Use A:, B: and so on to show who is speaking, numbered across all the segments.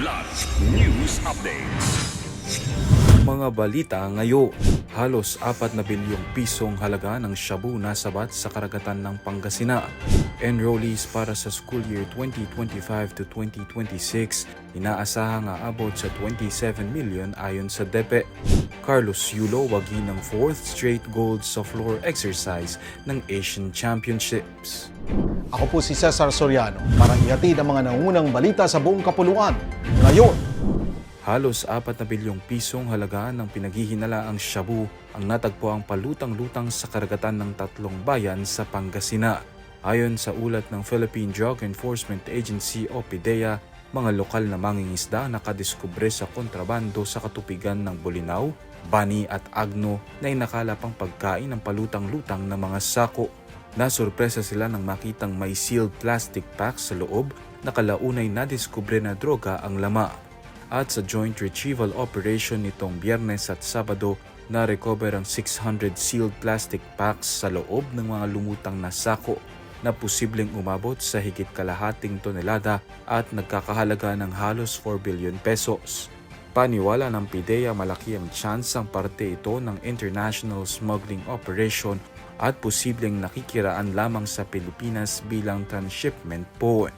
A: Kidlat News Updates.
B: Mga balita ngayon, halos 4 na bilyong pisong halaga ng shabu na sabat sa karagatan ng Pangasinan. Enrollees para sa school year 2025 to 2026, inaasahang aabot sa 27 million ayon sa DepE. Carlos Yulo wagi ng 4th straight gold sa floor exercise ng Asian Championships.
C: Ako po si Cesar Soriano para ihatid ang mga nangunang balita sa buong kapuluan. Ngayon,
B: Halos 4 na bilyong pisong halaga ng pinaghihinalaang shabu ang natagpo ang palutang-lutang sa karagatan ng tatlong bayan sa Pangasinan. Ayon sa ulat ng Philippine Drug Enforcement Agency o PIDEA, mga lokal na mangingisda nakadiskubre sa kontrabando sa katupigan ng Bulinaw, Bani at Agno na inakala pang pagkain ng palutang-lutang na mga sako. Nasurpresa sila nang makitang may sealed plastic pack sa loob na kalaunay nadiskubre na droga ang lama at sa joint retrieval operation nitong biyernes at sabado na recover ang 600 sealed plastic packs sa loob ng mga lumutang na sako na posibleng umabot sa higit kalahating tonelada at nagkakahalaga ng halos 4 billion pesos. Paniwala ng PIDEA malaki ang chance ang parte ito ng international smuggling operation at posibleng nakikiraan lamang sa Pilipinas bilang transshipment point.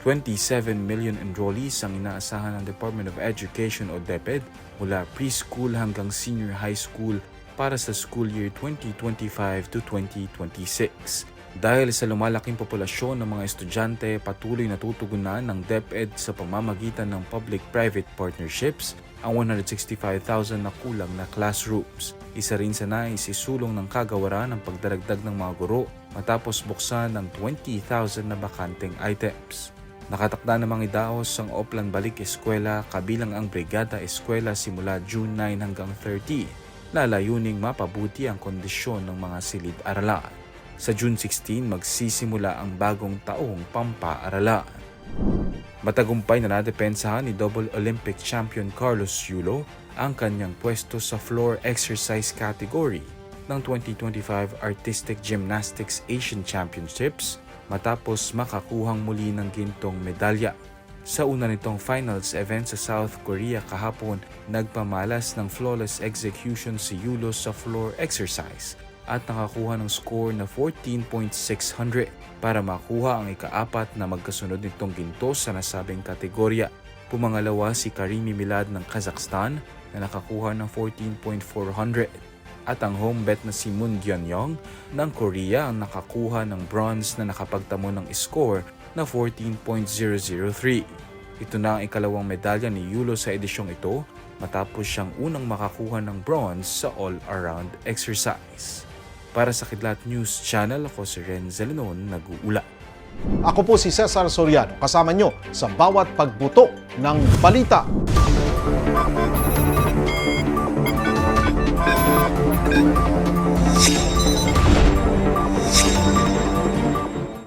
B: 27 million enrollees ang inaasahan ng Department of Education o DepEd mula preschool hanggang senior high school para sa school year 2025 to 2026. Dahil sa lumalaking populasyon ng mga estudyante, patuloy na tutugunan ng DepEd sa pamamagitan ng public-private partnerships ang 165,000 na kulang na classrooms. Isa rin sa nais isulong ng kagawaran ang pagdaragdag ng mga guro matapos buksan ng 20,000 na bakanteng items. Nakatakda namang idaos ang Oplan Balik Eskwela kabilang ang Brigada Eskwela simula June 9 hanggang 30 na layuning mapabuti ang kondisyon ng mga silid-aralan. Sa June 16 magsisimula ang bagong taong pampaaralan. Matagumpay na nadepensahan ni double Olympic champion Carlos Yulo ang kanyang pwesto sa floor exercise category ng 2025 Artistic Gymnastics Asian Championships matapos makakuhang muli ng gintong medalya. Sa una nitong finals event sa South Korea kahapon, nagpamalas ng flawless execution si Yulo sa floor exercise at nakakuha ng score na 14.600 para makuha ang ikaapat na magkasunod nitong ginto sa nasabing kategorya. Pumangalawa si Karimi Milad ng Kazakhstan na nakakuha ng 14.400 at ang home bet na si Moon Gyeonyong ng Korea ang nakakuha ng bronze na nakapagtamo ng score na 14.003. Ito na ang ikalawang medalya ni Yulo sa edisyong ito matapos siyang unang makakuha ng bronze sa all-around exercise. Para sa Kidlat News Channel, ako si Ren Zelenon, nag-uula.
C: ako po si Cesar Soriano kasama nyo sa bawat pagbuto ng balita. день.